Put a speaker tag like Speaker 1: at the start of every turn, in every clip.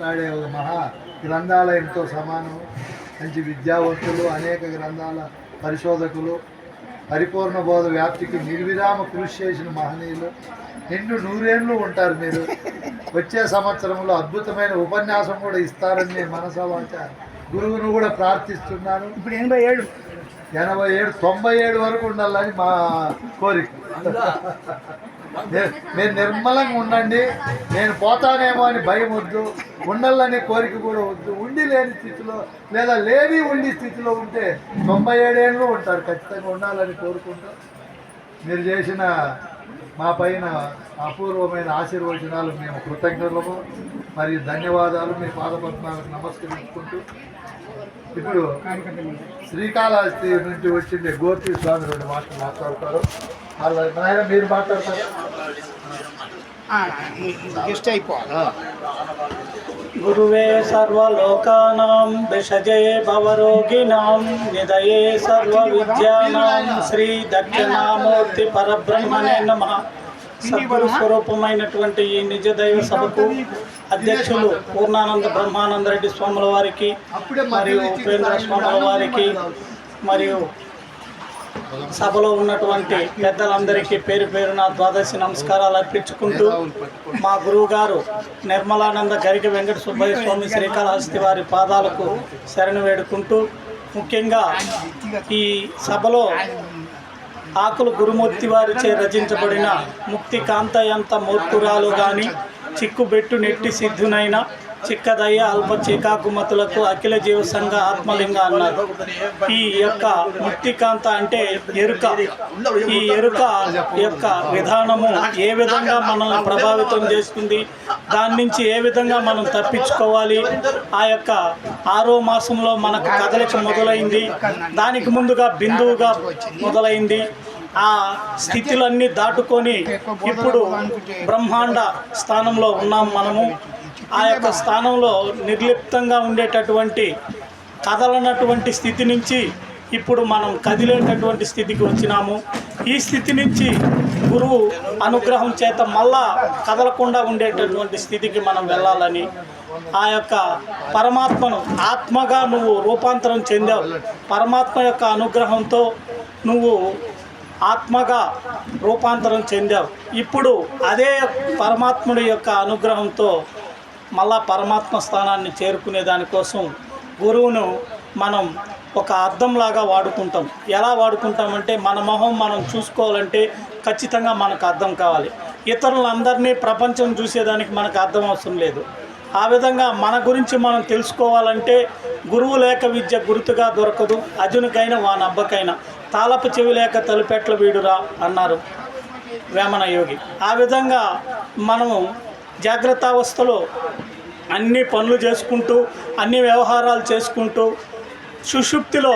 Speaker 1: మాట్లాడే ఒక మహా గ్రంథాలయంతో సమానం మంచి విద్యావంతులు అనేక గ్రంథాల పరిశోధకులు పరిపూర్ణ బోధ వ్యాప్తికి నిర్విరామ కృషి చేసిన మహనీయులు. నిండు నూరేళ్ళు ఉంటారు మీరు. వచ్చే సంవత్సరంలో అద్భుతమైన ఉపన్యాసం కూడా ఇస్తారని నేను మనసవాచ గురువును కూడా ప్రార్థిస్తున్నాను.
Speaker 2: ఇప్పుడు ఎనభై ఏడు.
Speaker 1: ఎనభై ఏడు తొంభై ఏడు వరకు ఉండాలని మా కోరిక. మీరు నిర్మలంగా ఉండండి. నేను పోతానేమో అని భయం వద్దు. ఉండాలనే కోరిక కూడా వద్దు. ఉండి లేని స్థితిలో లేదా లేని ఉండి స్థితిలో ఉంటే తొంభై ఏడేళ్ళు ఉంటారు. ఖచ్చితంగా ఉండాలని కోరుకుంటూ మీరు చేసిన మా పైన అపూర్వమైన ఆశీర్వచనాలు మేము కృతజ్ఞతలము మరియు ధన్యవాదాలు. మీ పాదపద్మాలకు నమస్కరించుకుంటూ ఇప్పుడు శ్రీకాళహస్తి నుంచి వచ్చిండే గోపి స్వామి రెండు మాటలు మాట్లాడతారు. నాయన మీరు మాట్లాడతారు.
Speaker 2: అయిపోవాలి.
Speaker 3: గురువే సర్వలోకానాం విషజే భవరోగిణాం నిదయే సర్వ విద్యానాం శ్రీ దక్షిణామూర్తి పరబ్రహ్మణే నమ. సద్గురు స్వరూపమైనటువంటి ఈ నిజ దైవ సభకు అధ్యక్షులు పూర్ణానంద బ్రహ్మానంద రెడ్డి స్వాముల వారికి మరియు ఉపేంద్ర స్వాముల వారికి మరియు సభలో ఉన్నటువంటి పెద్దలందరికీ పేరు పేరున ద్వాదశి నమస్కారాలు అర్పించుకుంటూ మా గురువు గారు నిర్మలానంద గరిక వెంకట సుబ్బయ్య స్వామి శ్రీకాళహస్తి వారి పాదాలకు శరణు వేడుకుంటూ ముఖ్యంగా ఈ సభలో ఆకులు గురుమూర్తి వారిచే రచించబడిన ముక్తి కాంతయంత మూర్తురాలు గాని చిక్కుబెట్టు నెట్టి సిద్ధునైన చిక్కదయ్య అల్ప చికాకుమతులకు అఖిల జీవ సంఘ ఆత్మలింగ అన్నారు. ఈ యొక్క ముక్తికాంత అంటే ఎరుక. ఈ ఎరుక యొక్క విధానము ఏ విధంగా మనల్ని ప్రభావితం చేస్తుంది? దాని నుంచి ఏ విధంగా మనం తప్పించుకోవాలి? ఆ యొక్క ఆరో మాసంలో మనకు కదలిక మొదలైంది. దానికి ముందుగా బిందువుగా మొదలైంది. ఆ స్థితులన్నీ దాటుకొని ఇప్పుడు బ్రహ్మాండ స్థానంలో ఉన్నాం మనము. ఆ యొక్క స్థానంలో నిర్లిప్తంగా ఉండేటటువంటి కదలనటువంటి స్థితి నుంచి ఇప్పుడు మనం కదిలేటటువంటి స్థితికి వచ్చినాము. ఈ స్థితి నుంచి గురువు అనుగ్రహం చేత మళ్ళా కదలకుండా ఉండేటటువంటి స్థితికి మనం వెళ్ళాలని ఆ యొక్క పరమాత్మను ఆత్మగా నువ్వు రూపాంతరం చెందావు. పరమాత్మ యొక్క అనుగ్రహంతో నువ్వు ఆత్మగా రూపాంతరం చెందావు. ఇప్పుడు అదే పరమాత్ముడి యొక్క అనుగ్రహంతో మళ్ళా పరమాత్మ స్థానాన్ని చేరుకునే దానికోసం గురువును మనం ఒక అర్థంలాగా వాడుకుంటాం. ఎలా వాడుకుంటామంటే మన మొహం మనం చూసుకోవాలంటే ఖచ్చితంగా మనకు అర్థం కావాలి. ఇతరులందరినీ ప్రపంచం చూసేదానికి మనకు అర్థం అవసరం లేదు. ఆ విధంగా మన గురించి మనం తెలుసుకోవాలంటే గురువు లేక విద్య గుర్తుగా దొరకదు. అజునికైనా వానబ్బకైనా తాళపు చెవి లేక తలుపెట్ల వీడురా అన్నారు వేమన యోగి. ఆ విధంగా మనము జాగ్రత్త అవస్థలో అన్ని పనులు చేసుకుంటూ అన్ని వ్యవహారాలు చేసుకుంటూ సుషుప్తిలో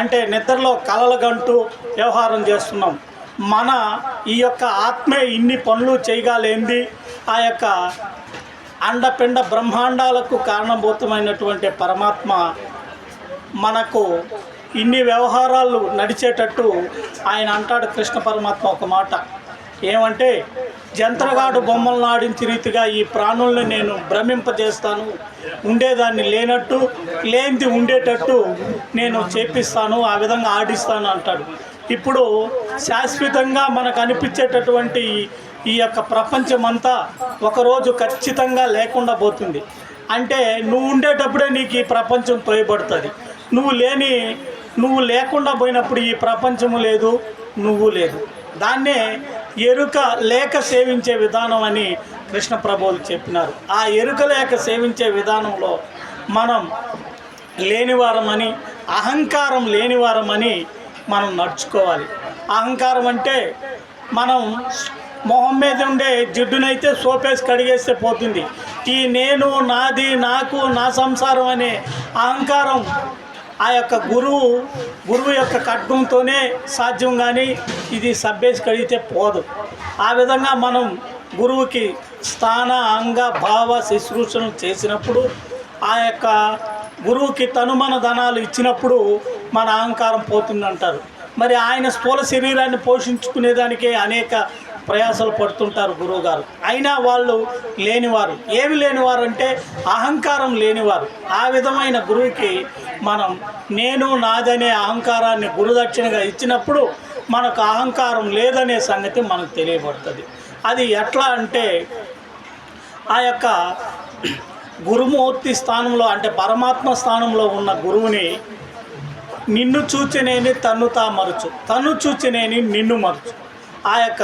Speaker 3: అంటే నిద్రలో కలలుగంటూ వ్యవహారం చేస్తున్నాం. మన ఈ యొక్క ఆత్మే ఇన్ని పనులు చేయగలేంది ఆ యొక్క అండపిండ బ్రహ్మాండాలకు కారణభూతమైనటువంటి పరమాత్మ మనకు ఇన్ని వ్యవహారాలు నడిచేటట్టు ఆయన అంటాడు కృష్ణ పరమాత్మ ఒక మాట. ఏమంటే జంత్రగాడు బొమ్మలను ఆడించే రీతిగా ఈ ప్రాణుల్ని నేను భ్రమింపజేస్తాను ఉండేదాన్ని లేనట్టు లేనిది ఉండేటట్టు నేను చేపిస్తాను ఆ విధంగా ఆడిస్తాను అంటాడు. ఇప్పుడు శాశ్వతంగా మనకు అనిపించేటటువంటి ఈ యొక్క ప్రపంచమంతా ఒకరోజు ఖచ్చితంగా లేకుండా పోతుంది. అంటే నువ్వు ఉండేటప్పుడే నీకు ఈ ప్రపంచం తోయబడుతుంది. నువ్వు లేని నువ్వు లేకుండా పోయినప్పుడు ఈ ప్రపంచము లేదు నువ్వు లేదు. దాన్నే ఎరుక లేక సేవించే విధానం అని కృష్ణ ప్రభువులు చెప్పినారు. ఆ ఎరుక లేక సేవించే విధానంలో మనం లేనివారమని అహంకారం లేనివారమని మనం నడుచుకోవాలి. అహంకారం అంటే మనం మొహం మీద ఉండే జిడ్డునైతే సోపేసి కడిగేస్తే పోతుంది. ఈ నేను నాది నాకు నా సంసారం అనే అహంకారం ఆ యొక్క గురువు గురువు యొక్క ఖడ్గంతోనే సాధ్యం కానీ ఇది సబ్బేసి కడిగితే పోదు. ఆ విధంగా మనం గురువుకి స్థాన అంగ భావ శుశ్రూషను చేసినప్పుడు ఆ యొక్క గురువుకి తనుమన ధనాలు ఇచ్చినప్పుడు మన అహంకారం పోతుందంటారు. మరి ఆయన స్థూల శరీరాన్ని పోషించుకునేదానికే అనేక ప్రయాసలు పడుతుంటారు గురువుగారు. అయినా వాళ్ళు లేనివారు. ఏమి లేనివారు అంటే అహంకారం లేనివారు. ఆ విధమైన గురువుకి మనం నేను నాదనే అహంకారాన్ని గురుదక్షిణగా ఇచ్చినప్పుడు మనకు అహంకారం లేదనే సంగతి మనకు తెలియబడుతుంది. అది ఎట్లా అంటే ఆ యొక్క గురుమూర్తి స్థానంలో అంటే పరమాత్మ స్థానంలో ఉన్న గురువుని నిన్ను చూచినేని తన్ను తా మరచు. తను చూచినేని నిన్ను మరచు. ఆ యొక్క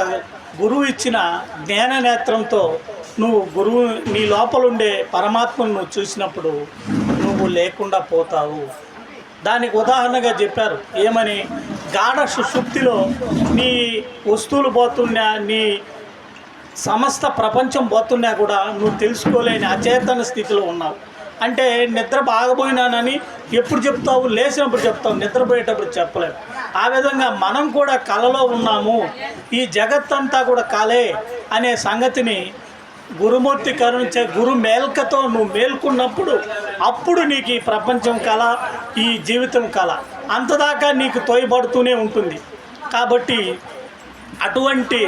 Speaker 3: గురువు ఇచ్చిన జ్ఞాన నేత్రంతో నువ్వు గురువు నీ లోపలుండే పరమాత్మను నువ్వు చూసినప్పుడు నువ్వు లేకుండా పోతావు. దానికి ఉదాహరణగా చెప్పారు. ఏమని? గాఢ సుషుప్తిలో నీ వస్తువులు పోతున్నా నీ సమస్త ప్రపంచం పోతున్నా కూడా నువ్వు తెలుసుకోలేని అచేతన స్థితిలో ఉన్నావు. అంటే నిద్ర బాగపోయినానని ఎప్పుడు చెప్తావు? లేచినప్పుడు చెప్తావు. నిద్రపోయేటప్పుడు చెప్పలేము ఆ విధంగా మనం కూడా కలలో ఉన్నాము. ఈ జగత్తంతా కూడా కళే అనే సంగతిని గురుమూర్తి కరుణించే గురు మేల్కతో నువ్వు మేల్కున్నప్పుడు అప్పుడు నీకు ఈ ప్రపంచం కళ ఈ జీవితం కళ అంతదాకా నీకు తోయబడుతూనే ఉంటుంది. కాబట్టి అటువంటి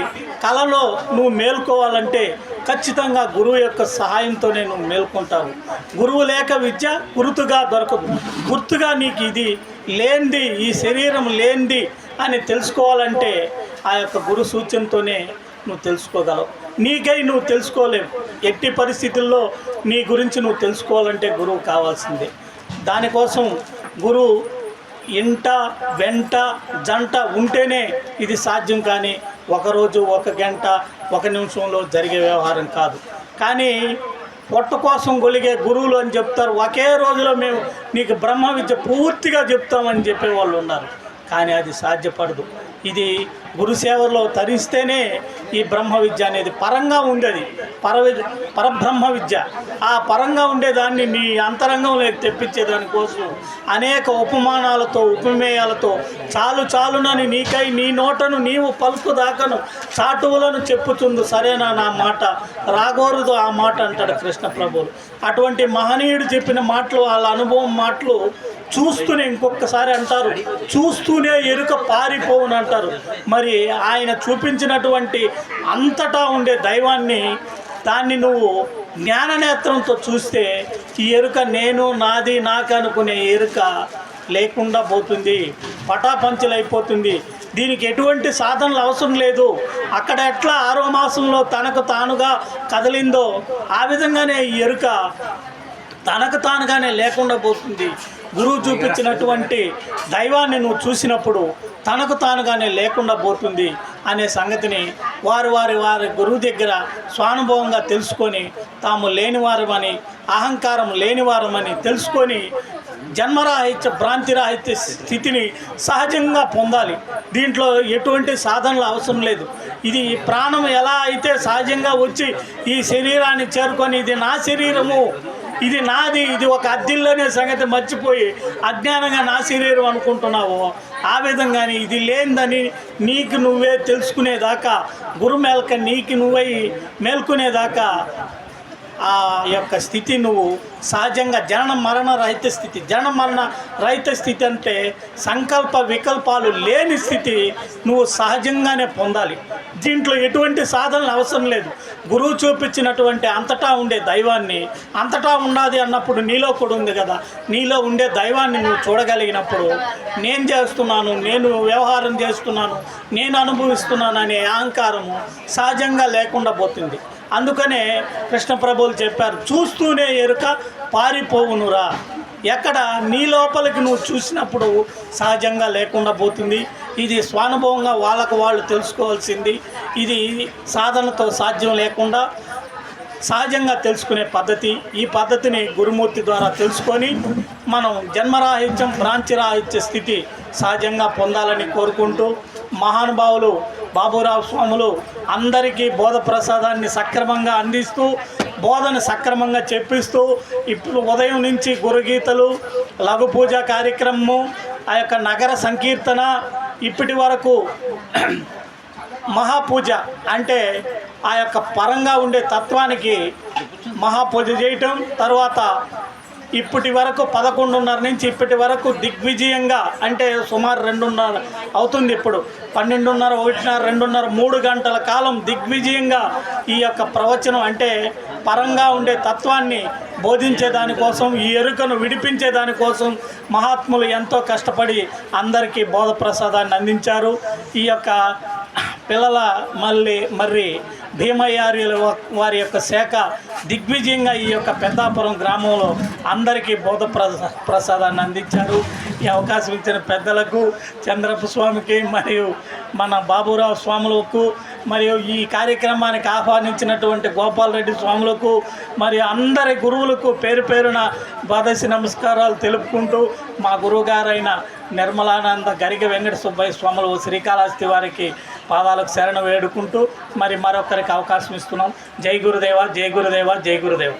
Speaker 3: కళలో నువ్వు మేల్కోవాలంటే ఖచ్చితంగా గురువు యొక్క సహాయంతోనే నువ్వు మేల్కొంటావు. గురువు లేక విద్య గుర్తుగా దొరకదు. గుర్తుగా నీకు ఇది లేనిది ఈ శరీరం లేనిది అని తెలుసుకోవాలంటే ఆ యొక్క గురు సూచనతోనే నువ్వు తెలుసుకోగలవు. నీకై నువ్వు తెలుసుకోలేవు. ఎట్టి పరిస్థితుల్లో నీ గురించి నువ్వు తెలుసుకోవాలంటే గురువు కావాల్సిందే. దానికోసం గురువు ఇంట వెంట జంట ఉంటేనే ఇది సాధ్యం కానీ ఒకరోజు ఒక గంట ఒక నిమిషంలో జరిగే వ్యవహారం కాదు. కానీ పొట్ట కోసం గొలిగే గురువులు అని చెప్తారు. ఒకే రోజులో మేము నీకు బ్రహ్మ విద్య పూర్తిగా చెప్తామని చెప్పే వాళ్ళు ఉన్నారు. కానీ అది సాధ్యపడదు. ఇది గురుసేవలో తరిస్తేనే ఈ బ్రహ్మ విద్య అనేది పరంగా ఉండేది. పరవి పర పరబ్రహ్మ విద్య. ఆ పరంగా ఉండేదాన్ని నీ అంతరంగంలోకి తెప్పించే దానికోసం అనేక ఉపమానాలతో ఉపమేయాలతో చాలు చాలునని నీకై నీ నోటను నీవు పలుకు దాకను చాటువులను చెప్పుతుంది సరేనా నా మాట? రాగోరుదు ఆ మాట అంటాడు కృష్ణ ప్రభువులు. అటువంటి మహనీయుడు చెప్పిన మాటలు వాళ్ళ అనుభవం మాటలు చూస్తూనే ఇంకొకసారి అంటారు చూస్తూనే ఎరుక పారిపోవును అంటారు. మరి ఆయన చూపించినటువంటి అంతటా ఉండే దైవాన్ని దాన్ని నువ్వు జ్ఞాననేత్రంతో చూస్తే ఈ ఎరుక నేను నాది నాకు అనుకునే ఎరుక లేకుండా పోతుంది పటాపంచలైపోతుంది. దీనికి ఎటువంటి సాధనలు అవసరం లేదు. అక్కడ ఎట్లా ఆరో మాసంలో తనకు తానుగా కదిలిందో ఆ విధంగానే ఈ ఎరుక తనకు తానుగానే లేకుండా పోతుంది. గురువు చూపించినటువంటి దైవాన్ని నువ్వు చూసినప్పుడు తనకు తానుగానే లేకుండా పోతుంది అనే సంగతిని వారు వారి వారి గురువు దగ్గర స్వానుభవంగా తెలుసుకొని తాము లేనివారమని అహంకారం లేనివారమని తెలుసుకొని జన్మరాహిత్య భ్రాంతిరాహిత్య స్థితిని సహజంగా పొందాలి. దీంట్లో ఎటువంటి సాధనలు అవసరం లేదు. ఇది ప్రాణం ఎలా అయితే సహజంగా వచ్చి ఈ శరీరాన్ని చేరుకొని ఇది నా శరీరము ఇది నాది ఇది ఒక అద్దిల్లోనే సంగతి మర్చిపోయి అజ్ఞానంగా నా శరీరం అనుకుంటున్నావు. ఆ విధంగానే ఇది లేనిదని నీకు నువ్వే తెలుసుకునేదాకా గురు మేల్క నీకు నువ్వై మేల్కొనేదాకా ఆ యొక్క స్థితి నువ్వు సహజంగా జనన మరణ రహిత స్థితి. జనన మరణ రహిత స్థితి అంటే సంకల్ప వికల్పాలు లేని స్థితి నువ్వు సహజంగానే పొందాలి. దీంట్లో ఎటువంటి సాధనలు అవసరం లేదు. గురువు చూపించినటువంటి అంతటా ఉండే దైవాన్ని అంతటా ఉన్నది అన్నప్పుడు నీలో కూడా ఉంది కదా. నీలో ఉండే దైవాన్ని నువ్వు చూడగలిగినప్పుడు నేను చేస్తున్నాను నేను వ్యవహారం చేస్తున్నాను నేను అనుభవిస్తున్నాను అనే అహంకారము సహజంగా లేకుండా పోతుంది. అందుకనే కృష్ణ ప్రభువులు చెప్పారు చూస్తూనే ఎరుక పారిపోవునురా. ఎక్కడ నీ లోపలికి నువ్వు చూసినప్పుడు సహజంగా లేకుండా పోతుంది. ఇది స్వానుభవంగా వాళ్ళకు వాళ్ళు తెలుసుకోవాల్సింది. ఇది సాధనతో సాధ్యం లేకుండా సహజంగా తెలుసుకునే పద్ధతి. ఈ పద్ధతిని గురుమూర్తి ద్వారా తెలుసుకొని మనం జన్మరాహిత్యం భ్రాంతిరాహిత్య స్థితి సహజంగా పొందాలని కోరుకుంటూ మహానుభావులు బాబురావు స్వాములు అందరికీ బోధ ప్రసాదాన్ని సక్రమంగా అందిస్తూ బోధన సక్రమంగా చెప్పిస్తూ ఇప్పుడు ఉదయం నుంచి గురుగీతలు లఘు పూజ కార్యక్రమము ఆ యొక్క నగర సంకీర్తన ఇప్పటి వరకు మహాపూజ అంటే ఆ యొక్క పరంగా ఉండే తత్వానికి మహాపూజ చేయటం తర్వాత ఇప్పటి వరకు పదకొండున్నర నుంచి ఇప్పటి వరకు దిగ్విజయంగా అంటే సుమారు రెండున్నర అవుతుంది ఇప్పుడు. పన్నెండున్నర ఒకటిన్నర రెండున్నర మూడు గంటల కాలం దిగ్విజయంగా ఈ యొక్క ప్రవచనం అంటే పరంగా ఉండే తత్వాన్ని బోధించే దానికోసం ఈ ఎరుకను విడిపించే దానికోసం మహాత్ములు ఎంతో కష్టపడి అందరికీ బోధ ప్రసాదాన్ని అందించారు. ఈ యొక్క పిల్లల మళ్ళీ మరి భీమయ్యార్యుల వారి యొక్క శాఖ దిగ్విజయంగా ఈ యొక్క పెద్దాపురం గ్రామంలో అందరికీ బోధ ప్రసాదాన్ని అందించారు. ఈ అవకాశం ఇచ్చిన పెద్దలకు చంద్రపు స్వామికి మరియు మన బాబురావు స్వాములకు మరియు ఈ కార్యక్రమానికి ఆహ్వానించినటువంటి గోపాలరెడ్డి స్వాములకు మరియు అందరి గురువులకు పేరు పేరున ద్వాదశి నమస్కారాలు తెలుపుకుంటూ మా గురువుగారైన నిర్మలానంద గరిగ వెంకట సుబ్బయ్య స్వాములు శ్రీకాళహస్తి వారికి పాదాలకు శరణ వేడుకుంటూ మరి మరొకరికి అవకాశం ఇస్తున్నాం. జై గురుదేవ జై గురుదేవ జై గురుదేవ.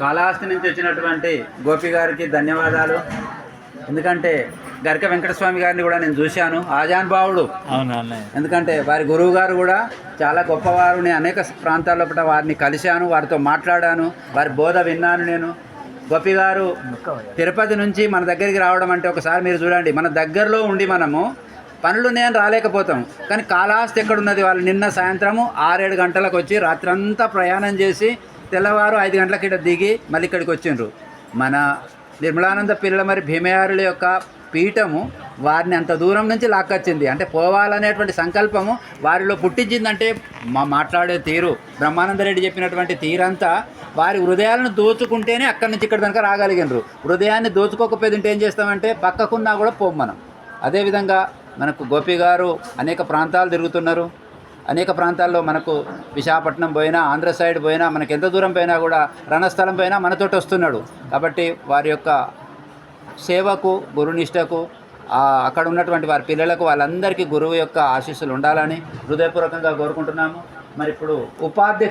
Speaker 4: కాళహస్తి నుంచి వచ్చినటువంటి గోపి గారికి ధన్యవాదాలు. ఎందుకంటే గరిక వెంకటస్వామి గారిని కూడా నేను చూశాను. ఆజానుభావుడు
Speaker 3: అవునా
Speaker 4: ఎందుకంటే వారి గురువు గారు కూడా చాలా గొప్పవారు. నేను అనేక ప్రాంతాల్లో కూడా వారిని కలిశాను. వారితో మాట్లాడాను. వారి బోధ విన్నాను నేను. గొప్పగారు గారు తిరుపతి నుంచి మన దగ్గరికి రావడం అంటే ఒకసారి మీరు చూడండి. మన దగ్గరలో ఉండి మనము పనులు నేను రాలేకపోతాం. కానీ కాళహస్తి ఎక్కడున్నది వాళ్ళు? నిన్న సాయంత్రము ఆరేడు గంటలకు వచ్చి రాత్రంతా ప్రయాణం చేసి తెల్లవారు ఐదు గంటలకి ఇక్కడ దిగి మళ్ళీ ఇక్కడికి వచ్చిండ్రు. మన నిర్మలానంద పిల్లల మరి భీమయారుల యొక్క పీఠము వారిని అంత దూరం నుంచి లాక్కొచ్చింది. అంటే పోవాలనేటువంటి సంకల్పము వారిలో పుట్టించిందంటే మా మాట్లాడే తీరు. బ్రహ్మానందరెడ్డి చెప్పినటువంటి తీరంతా వారి హృదయాలను దోచుకుంటేనే అక్కడి నుంచి ఇక్కడ కనుక రాగలిగినరు. హృదయాన్ని దోచుకోకపోతే ఏం చేస్తామంటే పక్కకున్నా కూడా పోం మనం. అదేవిధంగా మనకు గోపి గారు అనేక ప్రాంతాలు తిరుగుతున్నారు. అనేక ప్రాంతాల్లో మనకు విశాఖపట్నం పోయినా ఆంధ్ర సైడ్ పోయినా మనకి ఎంత దూరం పోయినా కూడా రణస్థలం పోయినా మనతోటి వస్తున్నాడు. కాబట్టి వారి యొక్క సేవకు గురునిష్టకు అక్కడ ఉన్నటువంటి వారి పిల్లలకు వాళ్ళందరికీ గురువు యొక్క ఆశీస్సులు ఉండాలని హృదయపూర్వకంగా కోరుకుంటున్నాము. మరి ఇప్పుడు ఉపాధ్యక్ష